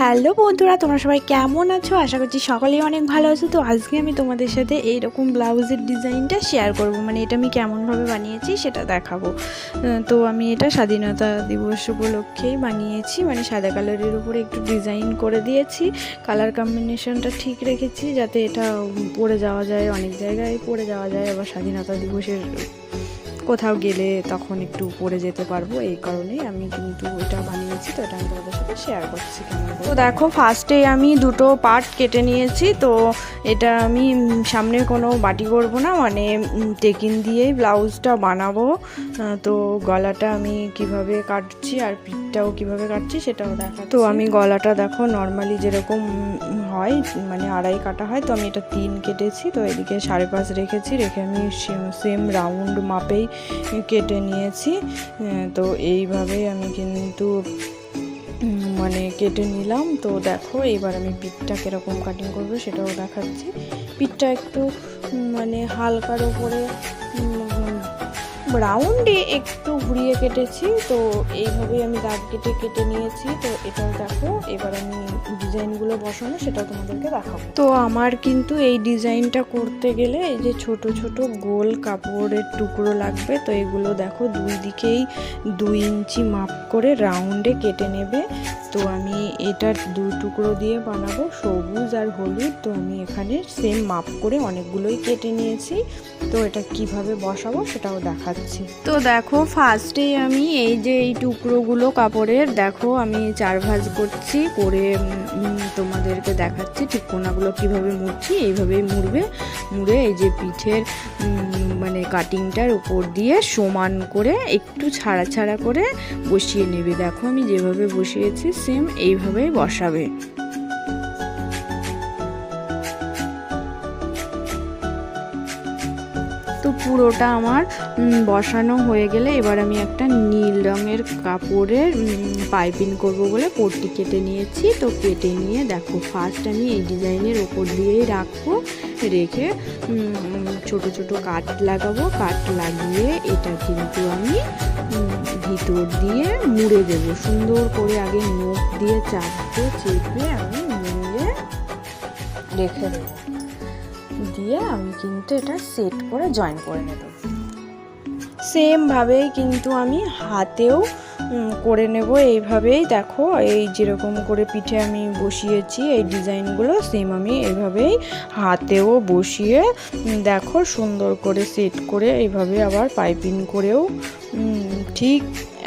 Hello বন্ধুরা, তোমরা সবাই কেমন আছো? আশা করছি সকলেই অনেক ভালো আছো। তো আজকে আমি তোমাদের সাথে এইরকম ব্লাউজের ডিজাইনটা শেয়ার করব। মানে এটা আমি কেমনভাবে বানিয়েছি সেটা দেখাবো। তো আমি এটা স্বাধীনতা দিবস উপলক্ষেই বানিয়েছি। মানে সাদা কালারের উপরে একটু ডিজাইন করে দিয়েছি। কালার কম্বিনেশনটা ঠিক রেখেছি যাতে এটা পরে যাওয়া যায়, অনেক জায়গায় পরে যাওয়া যায়। আবার স্বাধীনতা দিবসের কোথাও গেলে তখন একটু পরে যেতে পারব, এই কারণেই আমি কিন্তু এটা বানিয়েছি, তো এটা আমি তোমাদের সাথে শেয়ার করছি তো দেখো ফার্স্টে আমি দুটো পার্ট কেটে নিয়েছি, তো এটা আমি সামনে কোনো বাটি করব না মানে টেকিন দিয়েই ব্লাউজটা বানাবো। তো গলাটা আমি কীভাবে কাটছি আর পিঠটাও কীভাবে কাটছি সেটাও দেখা তো আমি গলাটা দেখো নর্মালি যেরকম হয় মানে আড়াই কাটা হয়, তো আমি এটা তিন কেটেছি, তো এদিকে সাড়ে পাঁচ রেখেছি, রেখে আমি সেম রাউন্ড মাপেই কেটে নিয়েছি। তো এইভাবেই আমি কিন্তু মানে কেটে নিলাম। তো দেখো, এবার আমি পিঠটা কীরকম কাটিং করব সেটাও দেখাচ্ছি। পিঠটা একটু মানে হালকার ওপরে রাউন্ডে একটু ঘুরিয়ে কেটেছি, তো এইভাবেই আমি দাগ কেটে কেটে নিয়েছি। তো এটাও দেখো, এবার আমি ডিজাইনগুলো বসানো, সেটাও তোমাদেরকে দেখাবো। তো আমার কিন্তু এই ডিজাইনটা করতে গেলে এই যে ছোট ছোট গোল কাপড়ের টুকরো লাগবে, তো এগুলো দেখো দুই দিকেই দুই ইঞ্চি মাপ করে রাউন্ডে কেটে নেবে। তো আমি এটা দু টুকরো দিয়ে বানাবো, সবুজ আর হলুদ। তো আমি এখানে সেম মাপ করে অনেকগুলোই কেটে নিয়েছি। তো এটা কীভাবে বসাবো সেটাও দেখাচ্ছি। তো দেখো ফার্স্টেই আমি এই যে এই টুকরোগুলো কাপড়ের, দেখো আমি চার ভাঁজ করছি, করে তোমাদেরকে দেখাচ্ছি ঠিক কোনাগুলো কীভাবে মুড়ছি, এইভাবেই মুড়বে। মুড়ে এই যে পিঠের মানে কাটিংটার উপর দিয়ে সমান করে একটু ছাড়া ছাড়া করে বসিয়ে নেবে। দেখো আমি যেভাবে বসিয়েছি সেম এইভাবেই বসাবে। তো পুরোটা আমার বসানো হয়ে গেলে এবার আমি একটা নীল রঙের কাপড়ের পাইপিং করব বলে পট্টি কেটে নিয়েছি। তো কেটে নিয়ে দেখো ফার্স্ট আমি এই ডিজাইনের ওপর দিয়েই রাখব, রেখে ছোট ছোট কাট লাগাবো। কাট লাগিয়ে এটা কিন্তু আমি ভিতর দিয়ে মুড়ে দেব। সুন্দর করে আগে নখ দিয়ে চাপতে, চেপে আমি মুড়ে রেখে দেবো। দিয়ে আমি কিন্তু এটা সেট করে জয়েন করে নেব। সেমভাবেই কিন্তু আমি হাতেও করে নেব। এইভাবেই দেখো, এই যেরকম করে পিঠে আমি বসিয়েছি, এই ডিজাইনগুলো সেম আমি এইভাবেই হাতেও বসিয়ে দেখো সুন্দর করে সেট করে এইভাবে আবার পাইপিং করেও ঠিক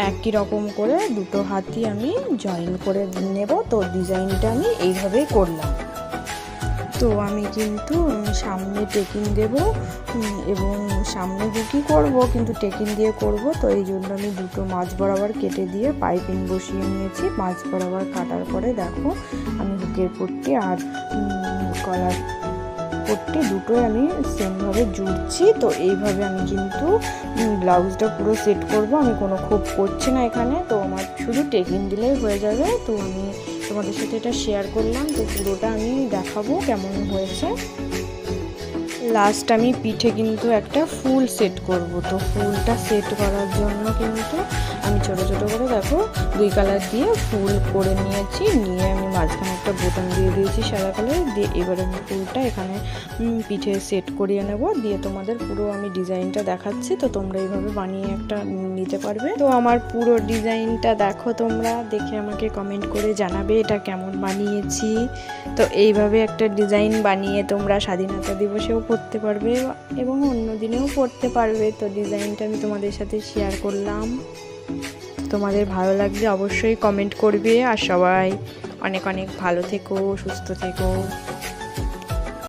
একই রকম করে দুটো হাতই আমি জয়েন করে নেব। তো ডিজাইনটা আমি এইভাবেই করলাম। তো আমি কিন্তু সামনে টেকিং দেব এবং সামনে দুটি করব? কিন্তু টেকিং দিয়ে করব, তো এই জন্য আমি দুটো মাছ বরাবর কেটে দিয়ে পাইপিং বসিয়ে নিয়েছি। মাছ বরাবর কাটার পরে দেখো, আমি বুকের পট্টি আর কলার পট্টি দুটোই আমি সেমভাবে জুড়ছি। তো এইভাবে আমি কিন্তু ব্লাউজটা পুরো সেট করব। আমি কোনো খুব করছি না এখানে। তো আমার শুধু টেকিং দিলেই হয়ে যাবে। তো আমি তোমাদের সাথে এটা শেয়ার করলাম। তো পুরোটা আমি দেখাবো কেমন হয়েছে। লাস্ট আমি পিঠে কিন্তু একটা ফুল সেট করব। তো ফুলটা সেট করার জন্য কিন্তু আমি ছোট ছোট করে দেখো দুই কালার দিয়ে ফুল করে নিয়েছি। নিয়ে আমি মাঝখানে একটা বোতাম দিয়ে দিয়েছি সাদা কালার দিয়ে এবার আমি ফুলটা এখানে পিঠে সেট করিয়ে নেব। দিয়ে তোমাদের পুরো আমি ডিজাইনটা দেখাচ্ছি। তো তোমরা এইভাবে বানিয়ে একটা নিতে পারবে। তো আমার পুরো ডিজাইনটা দেখো তোমরা। দেখে আমাকে কমেন্ট করে জানাবে এটা কেমন বানিয়েছি। তো এইভাবে একটা ডিজাইন বানিয়ে তোমরা স্বাধীনতা দিবসেও পড়তে পারবে এবং অন্য দিনেও পরতে পারবে। তো ডিজাইনটা আমি তোমাদের সাথে শেয়ার করলাম। তোমাদের ভালো লাগলে অবশ্যই কমেন্ট করবে। আর সবাই অনেক অনেক ভালো থেকো, সুস্থ থেকো।